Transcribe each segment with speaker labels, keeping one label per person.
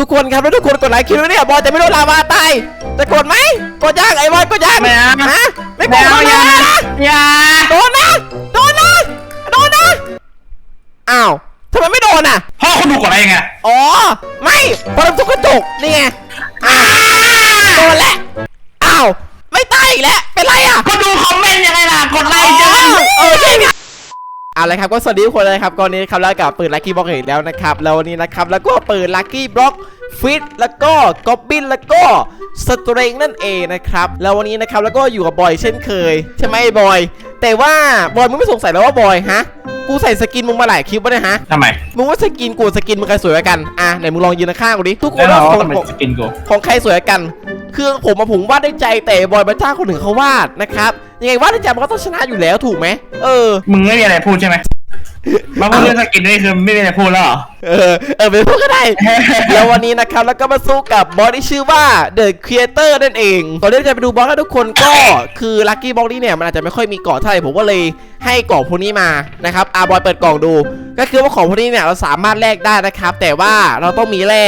Speaker 1: ทุกคนครับแล้วทุกคนกดไลค์คลิปนี้เนี่ยบอยจะไม่โดนลาวาตายจะกดไหมกดยังไอ้บอยกดยัง
Speaker 2: ไม่เอา
Speaker 1: ฮะไม่ก
Speaker 2: ไม่
Speaker 1: ด
Speaker 2: เอา
Speaker 1: นะ
Speaker 2: อย่าอย่า
Speaker 1: โดนนะโดนนะโดนนะอ้าวทำไมไม่โดนอะ
Speaker 2: พ่อคุณดูกดอะไรยังไง
Speaker 1: อ๋อไม่เพราะเราทุกกระจกนี่ไงอ้าวโดนแล้วอ้าวไม่ตายอีกแล้วเป็นไรอะ
Speaker 2: ก็ดูคอมเมนต์ยังไงล่ะกดไล
Speaker 1: อ๋
Speaker 2: ค์จัง
Speaker 1: อโอเคครับ เอาละครับก็สวัสดีทุกคนเลยครับก่อนนี้ครับแล้วกับปืนลัคกี้บล็อกอีกแล้วนะครับแล้ววันนี้นะครับแล้วก็ปืนลัคกี้บล็อกฟิตแล้วก็กอบบินแล้วก็สเตรงนั่นเองนะครับแล้ววันนี้นะครับแล้วก็อยู่กับบอยเช่นเคย ใช่ไหมบอย แต่ว่าบอยมึงไม่สงสัยแล้วว่าบอยฮะ กูใส่สกินมึงมาหลายคลิปแล้วนะฮะ
Speaker 2: ทำไม
Speaker 1: มึงว่าสกินกูกับสกินมึงใครสวยกว่ากัน อะไหนมึงลองยืนข้างๆกูดิ ทุกค
Speaker 2: แน่
Speaker 1: น
Speaker 2: นอน
Speaker 1: ว่า
Speaker 2: ว่า
Speaker 1: ของ
Speaker 2: ทำไม
Speaker 1: ของ
Speaker 2: สกินกู
Speaker 1: ของใครสวยกว่ากันคือผมมาผมวาดด้วยใจแต่บอยบัจ้าคนหนึ่งเขาวาดนะครับ ยังไงวาดด้วยใจมันก็ต้องชนะอยู่แล้วถูกไหมเออ
Speaker 2: มึงไม่มีอะไรพูดใช่ไหม มาพูดเรื่องสกินนี่คือไม่มีอะไรพูดแล้วเหรอ
Speaker 1: เออ เออไปพูดก็ได้ แล้ววันนี้นะครับแล้วก็มาสู้กับบอสที่ชื่อว่า The Creator นั่นเอง ตอนนี้จะไปดูบอสแล้วทุกคนก็คือลั c กี้บอสนี้เนี่ยมันอาจจะไม่ค่อยมีเกาะเท่าไหร่ผมก็เลยให้กล่องพวกนี้มานะครับอาบอยเปิดกล่องดู ก็คือว่าของพวกนี้เนี่ยเราสามารถแลกได้นะครับ แต่ว่าเราต้องมีแร่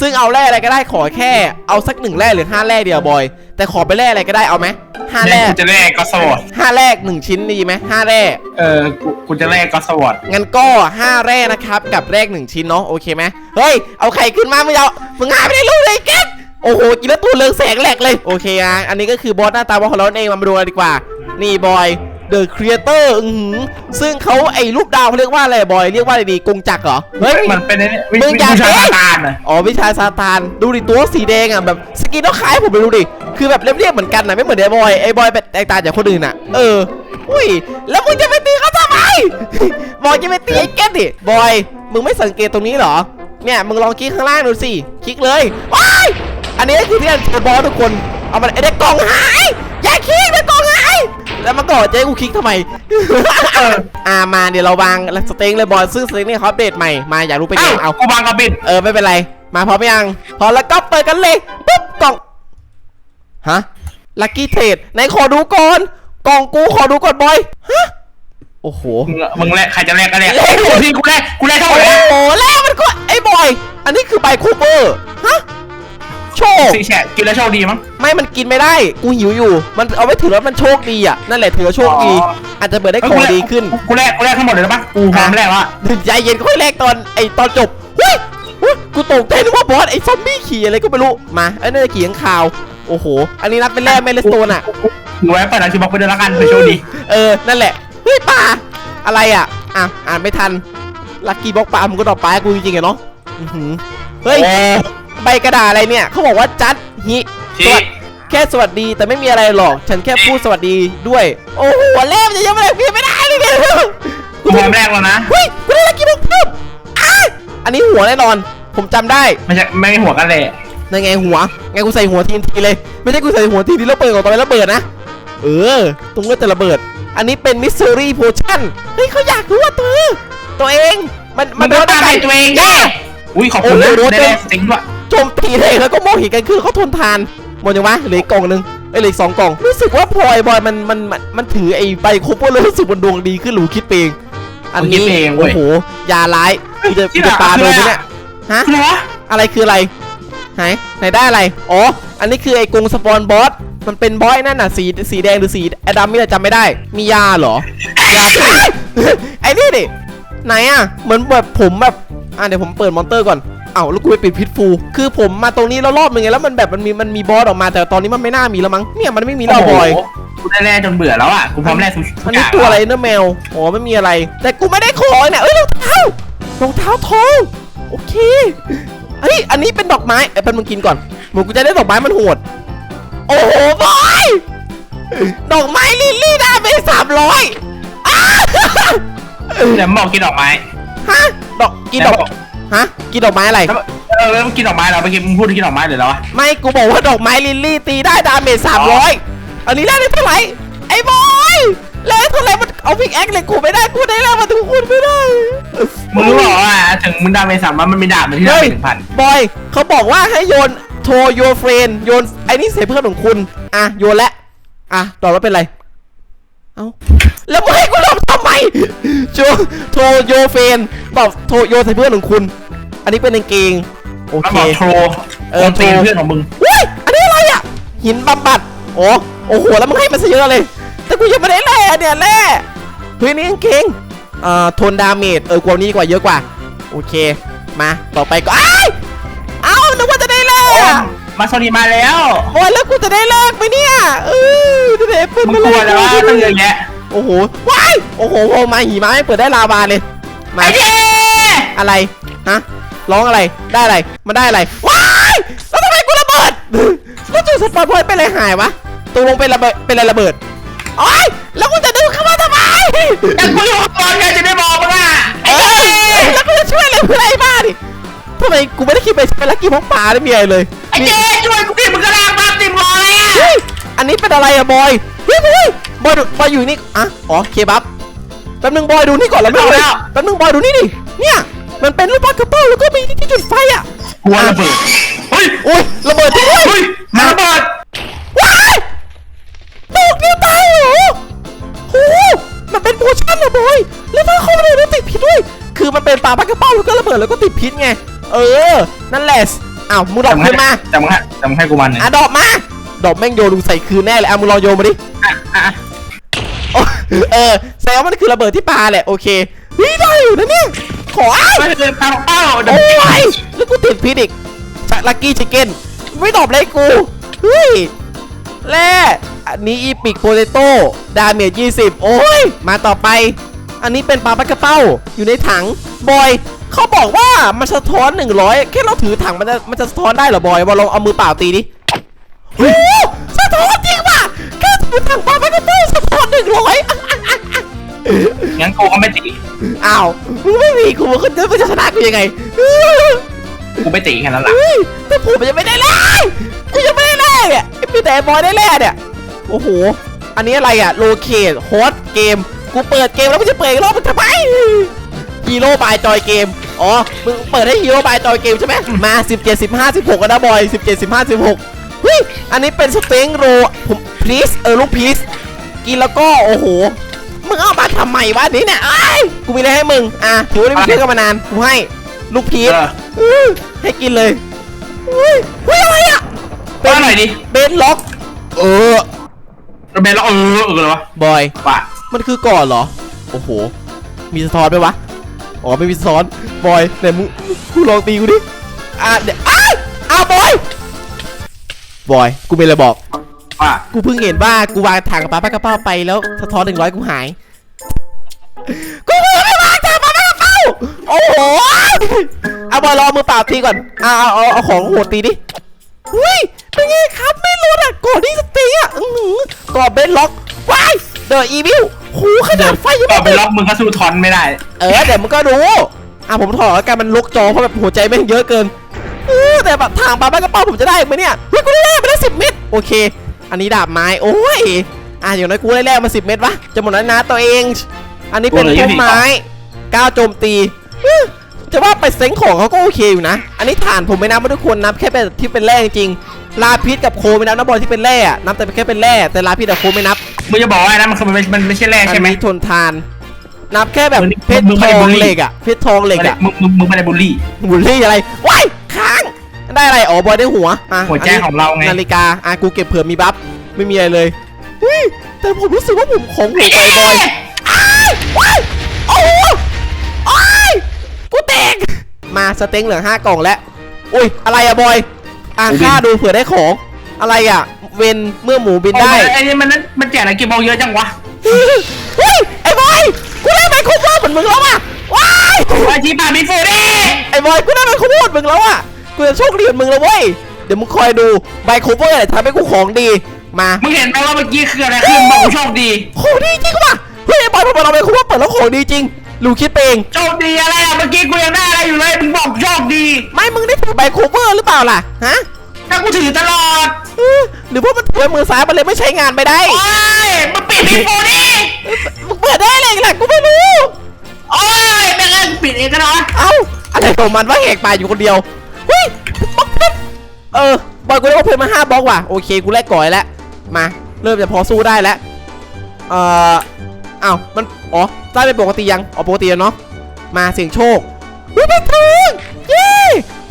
Speaker 1: ซึ่งเอาแร่อะไรก็ได้ขอแค่ เอาสักหนึ่งแร่หรือห้าแร่เดียวบอย แต่ขอไปแร่อะไรก็ได้เอาไหมห้า
Speaker 2: เนี่
Speaker 1: แร่
Speaker 2: ยกูจะแลกก็สวอต
Speaker 1: ห้าแรกหนึ่งชิ้นดีไหมห้าแร่
Speaker 2: เออกูกูจะแลกก็สวอต
Speaker 1: งั้นก็ 5 แร่นะครับ กับแรก 1 ชิ้นเนาะโอเคไหมเฮ้ย เอาไข่ขึ้นมามึงเอามึงหาไม่ได้รู้เลยเก็ตโอ้โหกินแล้วตัวเรืองแสงแหลกเลยโอเคอะอันนี้ก็คือบอสหน้าตาบอสของเราเองมาดูกันดีกว่า นี่บอย The Creator อือหือซึ่งเขาไอ้รูปดาวเขาเรียกว่าอะไรบอยเรียกว่าอะไรดีกงจักรเหรอเฮ้ย
Speaker 2: มันเป็นไอ้นี่วิ
Speaker 1: มึง
Speaker 2: วิ
Speaker 1: อย่า
Speaker 2: วิชา
Speaker 1: เอ๊ะ
Speaker 2: ตาลน่ะ
Speaker 1: อ๋อวิชาซาตานดูดิตัวสีแดงอะแบบสกินต้องคล้ายผมไปดูดิคือแบบเรียบๆเหมือนกันนะไม่เหมือนไอ้บอยไอ้บอยแตกต่างจากคนอื่นอะ เอออุ้ยแล้วมึงจะไปตีเขาทำไม บอยจะไปตีไอ้เก็ตดิบอย มึงไม่สังเกตตรงนี้เหรอ เนี่ย มึงลองคลิกข้างล่างดูสิ คลิกเลยว้ายอันนี้คือที่เราเจอบอสทุกคน เอามาไอ้เด็กกล่องหาย อย่าคลิกเด็กกล่องหาย แล้วมันก็จะให้กูคลิกทำไม
Speaker 2: เออ
Speaker 1: อ่ามาเดี๋ยวเราวางสเต็งเลยบอยซึ่งสเต็งเนี่ยเขาอัปเดตใหม่ มาอยากรู้เป็น
Speaker 2: เอ้า
Speaker 1: ไงเอา
Speaker 2: กูบางกระบิด
Speaker 1: เออไม่เป็นไร มาพร้อมยังพร้อมแล้วก็เปิดกันเลย ปุ๊บกล่อง ฮะ ลัคกี้เทรดไหนขอดูก่อน กล่องกูขอดูก่อนบอย ฮะ โอ้โห
Speaker 2: มึงมึงแลกใครจะแลกก็แลก
Speaker 1: แลก
Speaker 2: โอ้ที่กูแลกกูแลกเท่า
Speaker 1: โอ้
Speaker 2: ไหร่
Speaker 1: โหแล้วมันก็ไอ้บอย อันนี้คือใบคูเปอร์ฮะโชค
Speaker 2: สี่แฉะกินแล้วโชคดีมั้ง
Speaker 1: ไม่มันกินไม่ได้ กูหิวอยู่ มันเอาไว้ถือแล้วมันโชคดีอะ นั่นแหละถือว่าโชคดี
Speaker 2: อ๋อ
Speaker 1: อาจจะเปิดได้ของดีขึ้น
Speaker 2: กูแลกกูแลกทั้งหมดเลยนะปะกูพร้อมแลกแล้วอะ
Speaker 1: ถึงใจเย็นค่อยแรกตอนไอตอนจบเฮ้ยเฮ้ยกูตกใจนึกว่าบอสไอซอมบี้ขี่อะไรก็ไม่รู้ มาไอ้นั่นขี่ข้างคาว โอ้โห อันนี้นับเป็นแร่เมลสโตนอะ
Speaker 2: กูไว้เปิดหนังสือบอกไปเดินแล้วกันเผื่อโชคดี
Speaker 1: เออ นั่นแหละเฮ้ยป่าอะไรอะอะอ่านไม่ทันลักกี้บล็อกปลามึงก็ดอกปลาให้กูจริงๆอะเนาะอื้อหือเฮ้ย
Speaker 2: โอ้
Speaker 1: ใบกระดาษอะไรเนี่ยเขาบอกว่าจัดฮิส
Speaker 2: ที่
Speaker 1: วัสแค่สวัสดีแต่ไม่มีอะไรหรอก ฉันแค่พูดสวัสดีด้วย โอ้โหเล่มจะยังไม่ได้พี่ไม่ได้เลยเนี่ย
Speaker 2: กูพร้อมแลกแล้วนะ
Speaker 1: เฮ้ยกูได้ลักกี้บล็อกเพิ่มอะอันนี้หัวแน่นอน ผมจำได้
Speaker 2: ไม่ใช่ไม่หัวกันเลย
Speaker 1: นั่นไงหัวไงกูใส่หัวทีนทีเลย ไม่ใช่กูใส่หัวทีนทีแล้วเปิดออกไปแล้วเบิดนะ เออ ตรงก็จะระเบิด อันนี้เป็นมิสซิรี่โพชั่นเฮ้ยเขาอยากรู้ว่าตัวตัวเอง มัน
Speaker 2: มั
Speaker 1: มันน
Speaker 2: โด
Speaker 1: โด
Speaker 2: น
Speaker 1: น
Speaker 2: ตา
Speaker 1: อะไร
Speaker 2: ใส่ตัวเองแย่อุ้ยขอบคุณนะ
Speaker 1: โอ้โห
Speaker 2: ได้
Speaker 1: เต็
Speaker 2: แล
Speaker 1: ม
Speaker 2: กจริงด้วย
Speaker 1: โจมตีเลยแล้วก็มองเห็นกันคือเขาทนทานหมดยังวะเหลืออีกกล่องหนึงเอ้ยเหลืออกสองกล่องรู้สึกว่าพลอยบอยมันมันมันมันถือไอ้ใบโคเวอร์แล้วรู้สึกมันดวงดีขึ้นหรือคิดเอง อันนี้
Speaker 2: คิดเองเว้
Speaker 1: โอ้
Speaker 2: ย
Speaker 1: โหยาร้ายกูจะกูจะปาโดนไหมเนี่ยฮะ
Speaker 2: คืออะไรวะ
Speaker 1: อะไรคืออะไรไหนไหนได้อะไร อ๋อ อันนี้คือไอ้กรงสปอนบอส มันเป็นบอสนั่นน่ะสีสีแดงหรือสีแอดัมไม่ได้จำไม่ได้ มียาเหรอยาไอ้นี่ดิไหนอะเหมือนแบบผมแบบอะเดี๋ยวผมเปิดมอนเตอร์ก่อนเอ้าแล้วกูไปปิดพิษฟูคือผมมาตรงนี้แล้วรอบนึงไงแล้วมันแบบมันมีมันมีบอสออกมาแต่ตอนนี้มันไม่น่ามีแล้วมั้งเนี่ยมันไม่มีแล้วบอย
Speaker 2: โโหกูได้แลกจนเบื่อแล้วอะกูพร้อมแลกทุก
Speaker 1: อัน
Speaker 2: อ
Speaker 1: นี้
Speaker 2: ย่าง
Speaker 1: ตัวอะไรเนอร์แมวอ๋อไม่มีอะไร แต่กูไม่ได้ของเนี่ยเอ้ยรองเท้ารองเท้าทองโอเคเฮ้ยอันนี้เป็นดอกไม้ไอ้ยเป็นมึงกินก่อนหมูกูจะได้ดอกไม้มันโหด โอ้โหบอยดอกไม้ลิลลี่ได้ไปสามร้อย
Speaker 2: เดี๋ยวมึงบอกกินดอกไม้
Speaker 1: ฮะดอกกินดอกฮะกินดอกไม้อะไร
Speaker 2: แล้วเออแล้วมึงกินดอกไม้เหราเมื่อกี้มึงพูดถึงกินดอกไม้หรือแล้ววะ
Speaker 1: ไม่กูบอกว่าดอกไม้ลิลลี่ตีได้ดาเมจสามร้อยอันนี้ได้เท่าไหร่ไอ้บอยแล้วเท่าไหร่มันเอาพิกแอคเลยกูไม่ได้กูได้แล้วมาทุกคนไม่ได้
Speaker 2: มึงรู้เหรอว่าถึงมึงดาเมจสามมันมันมีดาบมันที่ดา
Speaker 1: เฮ้
Speaker 2: เม
Speaker 1: ย
Speaker 2: จหนึ่งพัน
Speaker 1: บอยเขาบอกว่าให้โยน โทรโยเฟรนโยนไอ้นี่ใส่เพื่อนของคุณอะโยนแล้วอะตอบว่าเป็นไรเอ้าแล้วมึงให้กูลบทำไมโจโทรโยเฟรนบอกโทรโยนใส่เพื่อนของคุณ อันนี้เป็นกางเกงโโอ
Speaker 2: มัน
Speaker 1: เค
Speaker 2: บอกโทร
Speaker 1: เออ
Speaker 2: คนตีน
Speaker 1: โทร
Speaker 2: เพื่อนของมึง
Speaker 1: อุ้ยอันนี้อะไรอะหินบำบัดโอ้โอ้โหแล้วมึงให้มันซะเยอะเลย แต่กูยังไม่ได้แร่เนี่ยแร่เฮ้ยนี่กางเก่งเอ่อทนดาเมจเออกว่านี้ดีกว่าเยอะกว่า โอเค มาต่อไปก็อ้าย
Speaker 2: มาโซนีมาแล้ว
Speaker 1: โอ้ยแล้วกูจะได้แลกไหมเนี่ยเออจะได้ปืน
Speaker 2: มึงกลัวแล้วว่าตั้งเยอะแยะ
Speaker 1: โอ้โหว้ายโอ้โหโผล่มาหิมะไม่เปิดได้ลาวาเลยมา
Speaker 2: ไอ้เจ๊
Speaker 1: อะไรฮะร้องอะไรได้อะไรมันได้อะไรว้ายแล้วทำไมกูระเบิดแล้วจุดสปอร์ตพอยต์เป็นอะไรหายวะตกลงเป็นระเบิดเป็นอะไรระเบิดโอ้ยแล้วกูจะดึงเข้ามาทำไม
Speaker 2: แต่กูอยู่ข้างบนไงจะได้บอกมึงอะ
Speaker 1: เอ้ยแล้วกูจะช่วยอะไรเพื่อนไอ้บ้าดิทำไมกูไม่ได้คิดไปใช้ลักกี้พกปลาได้มีอะไรเลย
Speaker 2: ไอ้เจ๊ช่วยกูดิมึงก็ลากมาติมรอเลยอะ
Speaker 1: เฮ้ยอันนี้เป็นอะไรอะบอยเฮ้ยเฮ้ยบอยดูบอยอยู่นี่อะอ๋อเคบับแป๊บนึงบอยดูนี่ก่อนแล้วไม่เอาเลยแป๊บนึงบอยดูนี่ดิเนี่ยมันเป็นลูกบอลกระเป๋าแล้วก็มีที่จุดไฟอะ
Speaker 2: กลัวระเบิดเฮ้ย
Speaker 1: โอ้ยระเบิดทิ้งด้วย
Speaker 2: เฮ้ยมาระเบิด
Speaker 1: ว้ายตกนิ้วตายเหรอโหมันเป็นโพชั่นอะบอยแล้วถ้าเข้าไปเลยแล้วติดพิษด้วย คือมันเป็นปลาปลากระเป๋าแล้วก็ระเบิดแล้วก็ติดพิษไง เออ นั่นแหละ อ้าวมึงดรอปขึ้นมา
Speaker 2: แต่มึงให้แต่มึงให้กูมันหนึ่ง
Speaker 1: อะดรอปมาดรอปแม่งโยนลงใส่คืนแน่เลยอะมึงลองโยนมาดิ
Speaker 2: อะอะ
Speaker 1: โอ้เออแสดงว่ามันคือระเบิดที่ปลาแหละโอเคเฮ้ยได้อยู่นะเนี่ยขออ้าย
Speaker 2: ไม่ได้ตามเป้าเดี๋ยว
Speaker 1: โอ้ยแล้วกูติดพิษอีกลักกี้ชิคเก้นไม่ตอบเลยกูเฮ้ยแร่อันนี้อีพิกโปเตโต้ดาเมจ20 โอ้ย มาต่อไป อันนี้เป็นปลาปักกระเป้า อยู่ในถัง บอย เขาบอกว่ามันสะท้อน 100 แค่เราถือถังมันจะมันจะสะท้อนได้เหรอบอยบอยลองเอามือเปล่าตีดิโอ้โหสะท้อนจริงป่ะแค่ถือถังปลาปักกระเป้าสะท้อน100
Speaker 2: งั้นกูก็ไม่ตี
Speaker 1: อ้าวมึงไม่มีกูมึงจะมึงจะชนะกูยังไง
Speaker 2: กูไม่ตีแค่นั้นแหละ
Speaker 1: เฮ้ยแต่ผมยังไม่ได้แลกกูยังไม่ได้แลกอะไอ้พี่แต่บอยได้แลกเนี่ยโอ้โหอันนี้อะไรอะโลเคทโฮสเกมกูเปิดเกมแล้วมึงจะเปิดอีกรอบมันทำไมฮีโร่บายจอยเกม อ๋อ มึงเปิดให้ฮีโร่บายจอยเกมใช่ไหมมา 17 15 16กันนะบอย 17 15 16เฮ้ย อันนี้เป็นสเต็งโรผมพีซเออลูกพีซกินแล้วก็ โอ้โห มึงเอามาทำไมวะอันนี้เนี่ยไอ้ายกูมีอะไรให้มึง อะถือว่าได้มีเพื่อนกันมานาน กูให้ ลูกพีช
Speaker 2: เออ
Speaker 1: อื้อให้กินเลยอุ้ยอุ้ยอะไรอะ
Speaker 2: เป็นหน่อยดิ
Speaker 1: เบนล็อก เออ
Speaker 2: ระเบิดแล้วเออเออเลยวะ
Speaker 1: บอย
Speaker 2: ป่ะ
Speaker 1: มันคือก่อนเหรอ โอ้โห มีสะท้อนไหมวะ อ๋อไม่มีสะท้อนบอยไหนมึงกูลองตีกูดิอะเดี๋ยวอ้ายอ้าวบอยบอยกูมีอะไรบอก
Speaker 2: ป่ะ
Speaker 1: กูเพิ่งเห็นว่ากูวางถังปลาปลากระเป้าไปแล้วสะท้อนหนึ่งร้อยกูหาย กูเพิ่งไม่วางถังปลาปลากระเป้าโอ้โหเอาบอลรอมือเปล่าตีก่อนเอาเอาเอาเอาของโหดตีดิอุ้ยเป็นไงครับไม่รู้อะก่อนที่จะตีอะอื้อหือก่อนเบนล็อกว้ายเดอะอีวิล หูขนาดไฟยัง
Speaker 2: ต่
Speaker 1: ไม่
Speaker 2: อไป
Speaker 1: ติด
Speaker 2: ล็อกมึงก็สู้ทอนไม่ได้
Speaker 1: เออเดี๋ยวมันก็รู้อะผมถอดแล้วกันมันลกจอเพราะแบบหัวใจแม่งเยอะเกินเออแต่แบบทางปลาปลากระเป๋าผมจะได้ไหมเนี่ยเฮ้ยกูได้แรกไปแล้วสิบเม็ดโอเค อันนี้ดาบไม้โอ้ยอะอย่างน้อยกูได้แรกมาสิบเม็ดวะจะหมดแล้วนะตัวเอง อันนี้เป็น
Speaker 2: โอ้เหลือ
Speaker 1: พุ่ม
Speaker 2: ยี่สิบ
Speaker 1: ไม้ก้าวโจมตีเอ้อจะว่าไปเซ็งของเขาก็โอเคอยู่นะ อันนี้ฐานผมไม่นับไม่ทุกคนนับแค่เป็นที่เป็นแร่จริงๆลาพิษกับโคไม่นับนะบอลที่เป็นแร่อะนับแต่แค่เป็นแร่แต่ลาพิษกับโคไม่นับ
Speaker 2: มึงจะบอกว่านะมันคือมันไม่มันไม่ใช่แร่
Speaker 1: อั
Speaker 2: ใช่ไหม
Speaker 1: นี้ทนทาน นับแค่แบบ
Speaker 2: มึง
Speaker 1: เพชร
Speaker 2: มึง
Speaker 1: ท
Speaker 2: ไม่ได้
Speaker 1: อ
Speaker 2: บู
Speaker 1: ง
Speaker 2: ลลี่
Speaker 1: เหล็กอะเพชรทองเหล็กอะ
Speaker 2: มึงมึงมึงไม่ได้บูลลี่
Speaker 1: บุลลี่อะไรว้ายค้างได้อะไรอ๋อบอยได้หัวอะ
Speaker 2: หัวใจ
Speaker 1: นนี้
Speaker 2: ของเราไง
Speaker 1: นาฬิกาอะกูเก็บเผื่อมีบัฟไม่มีอะไรเลยเฮ้ยแต่ผมรู้สึกว่าผมของหัวไปบอยอ้ายว้ายโอ้โหโอ้ยกูแตกมาสเต็งเหลือห้ากล่องแล้วอุ้ยอะไรอะบอยอะค่าดูเผื่อได้ของอะไรอะ เวนเมื่อหมูบินได้
Speaker 2: โอ้ยไอ้นี่มันนั้นมันแจกอะไรกี่โมงเยอะจังวะ
Speaker 1: เฮ้ยไอ้บอยกูได้ไมโครโฟนเหมือนมึงแล้วอะว้าย
Speaker 2: ไอจีป่ามีฟูดิ
Speaker 1: ไอ้บอยกูได้ไมโครโฟนมึงแล้วอะกูจะโชคดีเหมือนมึงแล้วเว้ยเดี๋ยวมึงคอยดูไมโครโฟนอะไรทำให้กูของดีมา
Speaker 2: มึงเห็นไหมว่าเมื่อกี้คืออะไรขึ้นบอกกูโชคดี
Speaker 1: ของดีจริงว่ะเฮ้ยไอ้บอยพอเราไมโครโฟนเปิดแล้วของดีจริงลูกคิดไปเอง
Speaker 2: โชคดีอะไรอะเมื่อกี้กูยังได้อะไรอยู่เลยมึงบอกโชคดี
Speaker 1: ไม่มึงได้ถือไมโครเวอร์หรือเปล่าล่ะฮะ
Speaker 2: ถ้ากูถือตลอด
Speaker 1: เออหรือว่ามันถือไว้มือซ้ายมันเลยไม่ใช้งานไปได้
Speaker 2: โอ้ยมึงปิดมีฟูดิ
Speaker 1: มึงเปิดได้อะไรอีกล่ะกูไม่รู้
Speaker 2: โอ้ยแม่งเอ้ยปิดเองกันเนาะ
Speaker 1: เอ้าอะไรของมันว่าแหกปากอยู่คนเดียวเฮ้ยบล็อกเพชรเออบอยกูได้บล็อกเพชรมาห้าบล็อกว่ะโอเคกูแลกก่อยแล้วมาเริ่มจะพอสู้ได้แล้วเอ่ออ้าวมันอ๋อได้เป็นปกติยังอ๋อปกติแล้วเนาะมาเสี่ยงโชคอุ้ยเป็นทองเย้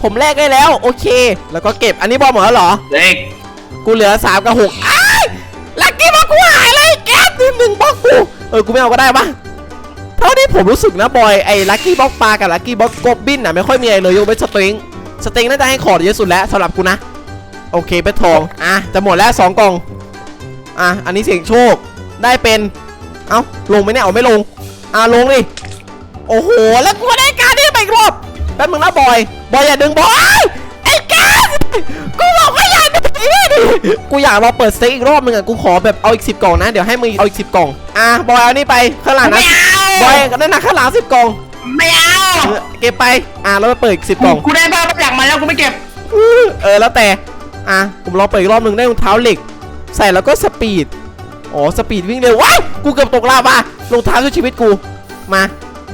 Speaker 1: ผผมแลกได้แล้ว โอเค แล้วก็เก็บอันนี้บอลหมดแล้วเหรอ
Speaker 2: เด็ก
Speaker 1: กูเหลือสามกับหกอ้ายลักกี้บล็อกกูหายเลยแก๊สหนึ่งหนึ่งบล็อกกูเออกูไม่เอาก็ได้ปะเท่าที่ผมรู้สึกนะบอยไอ้ลักกี้บล็อกปลากับลักกี้บล็อกกบบินอะไม่ค่อยมีอะไรเลยยกเว้นสตริงสตริงน่าจะให้ขอดเยอะสุดแล้วสำหรับกูนะโอเคเป็นทองอะจะหมดแล้วสองกล่องอะอันนี้เสียงโชคได้เป็นเอ้าลงไหมเนี่ยเอาไม่ลงอะลงดิโอ้โหแล้วกูได้การนี้ไปอีกรอบแป๊บมึงนะบอย บอยอย่าดึงบอยไอ้แกสกูบอกว่าอย่าดึงไอ้นี่ดิกูอยากรอเปิดสเต็กอีกรอบนึงอะกูขอแบบเอาอีกสิบกล่องนะ เดี๋ยวให้มึงเอาอีกสิบกล่อง อะบอยเอานี่ไปข้างหลังนะ
Speaker 2: ไม่เอา
Speaker 1: บอยนั่นนะข้างหลังสิบกล่อง
Speaker 2: ไม่เอา
Speaker 1: เออเก็บไป อะแล้วไปเปิดอีกสิบกล่อง
Speaker 2: กูได้บ้ามาจากมาแล้วกูไม่เก็บ
Speaker 1: เออแล้วแต่ อะผมลองเปิดอีกรอบหนึ่งได้รองเท้าเหล็ก ใส่แล้วก็สปีดอ๋อสปีดวิ่งเร็วว้ายกูเกือบตกลาวารองเท้าช่วยชีวิตกูมา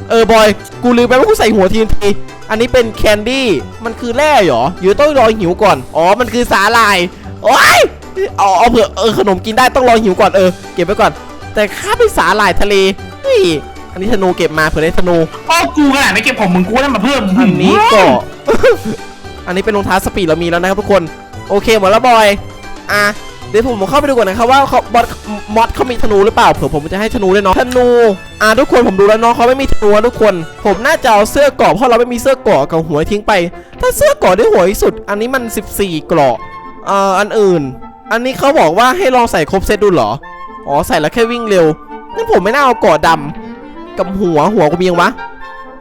Speaker 1: เออบอย กูลืมไปว่ากูใส่หัวทีนที อันนี้เป็นแคนดี้ มันคือแร่เหรอหรือต้องรอหิวก่อน อ๋อ มันคือสาหร่าย โอ้ยเอาเอาเผื่อเออขนมกินได้ต้องรอหิวก่อนเออ เก็บไว้ก่อน แต่ข้าเป็นสาหร่ายทะเลเฮ้ยอันนี้ธนูเก็บมาเผื่อได้ธนู
Speaker 2: พ่อกูขนาดไม่เก็บผมมึงกูได้มาเพิ่ม
Speaker 1: อันนี้ก็ อันนี้เป็นรองเท้าสปีดเรามีแล้วนะครับทุกคน โอเคหมดแล้วบอย อะ เดี๋ยวผมเข้าไปดูก่อนนะครับว่าเขาบอสมอดเขามีธนูหรือเปล่า เผื่อผมจะให้ธนูด้วยเนาะธนูอะทุกคนผมดูแล้วเนาะเขาไม่มีธนูทุกคน ผมน่าจะเอาเสื้อกราะเพราะเราไม่มีเสื้อกราะกับหัวทิ้งไป ถ้าเสื้อกราะได้หัวที่สุด อันนี้มัน 14กราะเอ่ออันอื่น อันนี้เขาบอกว่าให้ลองใส่ครบเซตดูเหรออ๋อใส่แล้วแค่วิ่งเร็วงั้นผมไม่น่าเอากราะดำกับหัวหัวกูมียังวะ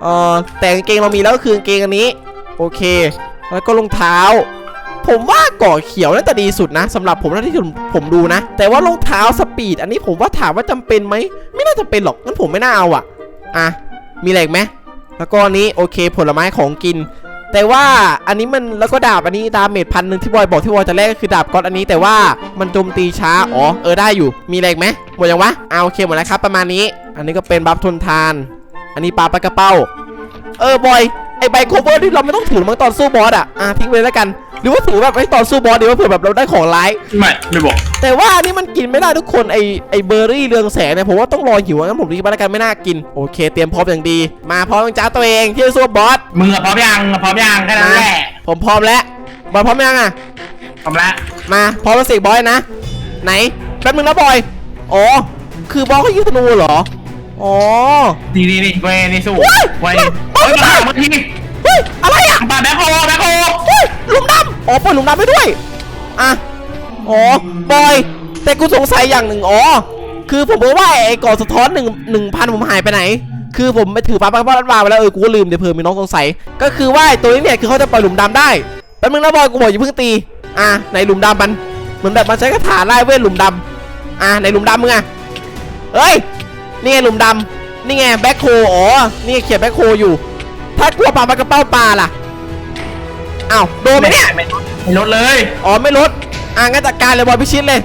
Speaker 1: เอ่อแต่กางเกงเรามีแล้วก็คือกางเกงอันนี้ โอเค แล้วก็รองเท้า ผมว่ากาะเขียวน่าจะดีสุดนะสำหรับผมเท่าที่ผมผมดูนะ แต่ว่ารองเท้าสปีด อันนี้ผมว่าถามว่าจำเป็นไหมไม่น่าจะเป็นหรอกงั้นผมไม่น่าเอาอะอะมีอะไรอีกไหมแล้วก็อันนี้โอเคผลไม้ของกิน แต่ว่าอันนี้มันแล้วก็ดาบอันนี้ดาเมจพันหนึ่งที่บอยบอกที่บอยจะแรกก็คือดาบก๊อตอันนี้แต่ว่ามันโจมตีช้าอ๋อเออได้อยู่มีอะไรอีกไหมหมดยังวะเอาโอเคหมดแล้วครับ ประมาณนี้ อันนี้ก็เป็นบัฟทนทาน อันนี้ปลาปลากระเป้า เออบอยไอใบโคเวอร์ที่เราไม่ต้องถือมั้งตอนสู้บอสอะอะทิ้งไปแล้วกัน หรือว่าถือแบบไว้ตอนสู้บอสดีว่าเผื่อแบบเราได้ของร้าย
Speaker 2: ไม่ไม่บอก
Speaker 1: แต่ว่าอันนี่มันกินไม่ได้ทุกคนไอไอเบอร์รี่เรืองแสงเนี่ยผมว่าต้องรอหิวงั้นผมรีบไปแล้วกันไม่น่ากินโอเค เตรียมพร้อมอย่างดี มาพร้อมจ้าตัวเองที่จะสู้บอส
Speaker 2: มึงอะพร้อมยังอะพร้อมยังแค่นั้นแหละ
Speaker 1: ผมพร้อมแล้วบอสพร้อมยังอะ
Speaker 2: พร้อมละ
Speaker 1: มาพร้อมแล้วสิบอยนะ ไหนแป๊บนึงนะบอยอ๋อคือบอสเขายิงธนูเหรออ๋อ
Speaker 2: ดีดีดีเว้ยนี่สู้
Speaker 1: เฮ้ย
Speaker 2: เว้ย
Speaker 1: เฮ้
Speaker 2: เฮ้
Speaker 1: ย
Speaker 2: ยมาหา เมื่อกี้
Speaker 1: เฮ้ยอะไรอะ
Speaker 2: ปาแบ็คโฮแบ็คโฮ
Speaker 1: เฮ้ยหลุมดำอ๋อเปิดหลุมดำไปด้วยอะอ๋อบอย แต่กูสงสัยอย่างหนึ่งอ๋อคือผมบอกว่าไอ้ก่อสะท้อนหนึ่งหนึ่งพันผมหายไปไหน คือผมไปถือปลาปลาปลาปลาไปแล้วเออกูก็ลืมเดี๋ยวเพิ่มมีน้องสงสัย ก็คือว่าไอ้ตัวนี้เนี่ยคือเขาจะปล่อยหลุมดำได้แป๊บนึงนะบอยกูบอกอย่าเพิ่งตีอะในหลุมดำมันเหมือนแบบมันใช้คาถาไล่เวทหลุมดำอะในหลุมดำมึงอะเฮ้ยนี่ไงหลุมดำนี่ไงแบ็คโฮอ๋อนี่ไงเขียนแบ็คโฮอยู่ ถ้ากลัวปลาปลากระเป้าปลาล่ะอ้าวโดนไหมเนี่ย
Speaker 2: ไม่ไม่ลดเลย
Speaker 1: อ๋อไม่ลดอะงั้นจัดการเลยบอยพิชิตเลย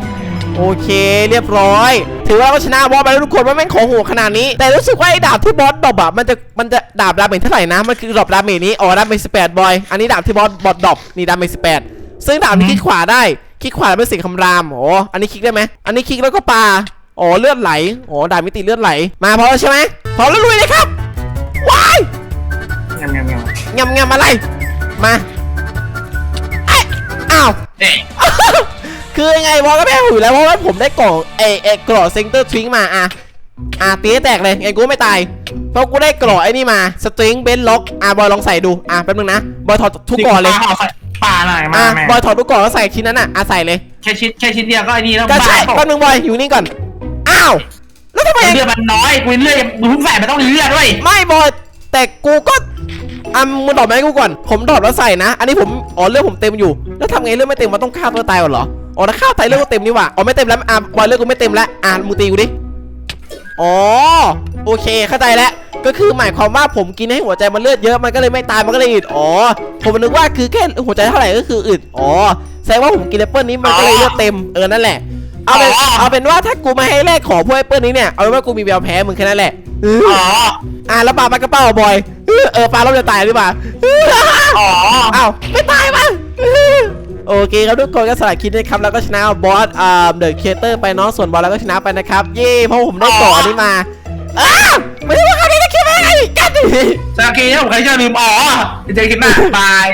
Speaker 1: โอเคเรียบร้อย ถือว่าเราชนะบอสไปแล้วทุกคนว่าแม่งของโหดขนาดนี้ แต่รู้สึกว่าไอ้ดาบที่บอสดรอปอะมันจะมันจะดาบดาเมจเท่าไหร่นะ มันคือดรอปดาเมจนี้อ๋อดาเมจ18บอยอันนี้ดาบที่บอสบอสดรอปนี่ดาเมจ18ซึ่งดาบนี้คลิกขวาได้คลิกขวาแล้วเป็นสีคำรามอ๋ออันนี้คลิกได้ไหมอันนี้คลิกแล้วก็ปาอ๋อเลือดไหลอ๋อดาบมิติเลือดไหล มาพร้อมแล้วใช่ไหมพร้อมแล้วลุยเลยครับว้าย
Speaker 2: งามงามงาม
Speaker 1: งำงำอะไร มาไอ้อ้าว
Speaker 2: เอ๊ะ
Speaker 1: คือยังไงบอลก็ไม่ให้ผมอยู่แล้วเพราะว่าผมได้กล่องเอเอกล่องเซนเตอร์ทริงมาอะอะตีให้แตกเลยไงกูไม่ตาย เพราะกูได้กล่องไอ้นี่มาสตริงเบนล็อกอะบอยลองใส่ดูอะแป๊บนึงนะบอยถอดทุกกล่องเลย
Speaker 2: ปาาใส่ปลาหน่อยมา
Speaker 1: อะ
Speaker 2: แม่
Speaker 1: บอยถอดทุกกล่องแล้วใส่ชิ้นนั้นอะอะใส่เลย
Speaker 2: แค่ชิ้นแค่ชิ้นเดียวก็ไอ้นี่แล้ว
Speaker 1: ก็ใช่
Speaker 2: บ้า
Speaker 1: แป๊บนึงบอยอยู่นี่ก่อนอ้าวแล้วทำไม
Speaker 2: เลือดมันน้อยกูเลือดมึงเพิ่งใส่มันต้องเลือดด้วย
Speaker 1: ไม่บอยแต่กูก็ อะมึงดรอปมาให้กูก่อน ผมดรอปแล้วใส่นะ อันนี้ผม อ๋อเลือดผมเต็มอยู่ แล้วทำไงเลือดไม่เต็มมันต้องฆ่าตัวตายก่อนเหรอ อ๋อถ้าฆ่าตายเลือดก็เต็มนี่หว่า อ๋อไม่เต็มแล้ว อะบอยเลือดกูไม่เต็มแล้ว อะมึงตีกูดิ อ๋อโอเคเข้าใจแล้ว ก็คือหมายความว่าผมกินให้หัวใจมันเลือดเยอะมันก็เลยไม่ตายมันก็เลยอึด อ๋อ ผมนึกว่าคือแค่หัวใจเท่าไหร่ก็คืออึด อ๋อ แสดงว่าผมกินแอปเปิลนี้มันก็เลยเลือดเต็ม เออนั่นแหละ เอาเป็นเอาเป็นว่าถ้ากูมาให้แลกของพวกแอปเปิลนี้เนี่ย เอาเป็นว่ากูมีแววแพ้มึงแค่นั้นแหละเออ
Speaker 2: อ๋อ
Speaker 1: อะแล้วปลาปลากระเป๋าบอย เออเออปลาเราจะตายหรือเปล่าเออ
Speaker 2: อ๋อ
Speaker 1: อ้าวไม่ตายมั้งโอเคครับทุกคนก็สลัดคลิปนะครับแล้วก็ชนะบอสอ่าเดอะเคเตอร์ไปเนาะส่วนบอสแล้วก็ชนะไปนะครับเย่เพราะผมได้ก่อนนี้มาอ้าวไม่รู้ว่าคราวนี้จะคิดว่าไงกัน
Speaker 2: สากีถ้าผมใครจะลืมอ๋อเจอกันหน้าบาย